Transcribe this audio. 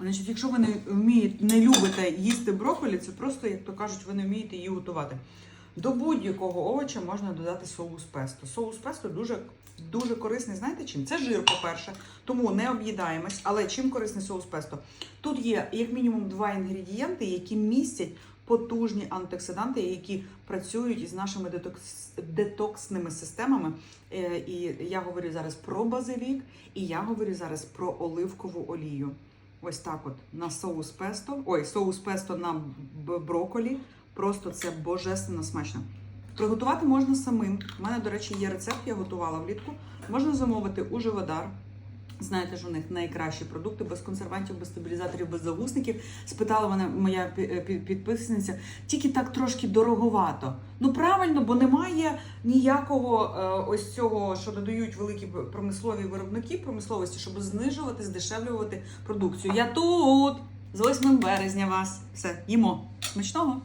Значить, якщо ви не вмієте, не любите їсти брокколі, це просто, як то кажуть, ви не вмієте її готувати. До будь-якого овоча можна додати соус песто. Соус песто дуже, дуже корисний. Знаєте чим? Це жир, по-перше, тому не об'їдаємось. Але чим корисний соус песто? Тут є як мінімум два інгредієнти, які містять потужні антиоксиданти, які працюють із нашими детокс, детоксними системами. Е, І я говорю зараз про базилік, і я говорю зараз про оливкову олію. Ось так от на соус песто. Ой, соус песто на броколі. Просто це божественно смачно. Приготувати можна самим. У мене, до речі, є рецепт, я готувала влітку. Можна замовити у Живодар. Знаєте ж, у них найкращі продукти без консервантів, без стабілізаторів, без загусників. Спитала мене моя е, пі- підписниця, тільки так трошки дороговато. Ну правильно, бо немає ніякого е, ось цього, що додають великі промислові виробники промисловості, щоб знижувати, здешевлювати продукцію. Я тут з 8 березня вас. Все, їмо. Смачного!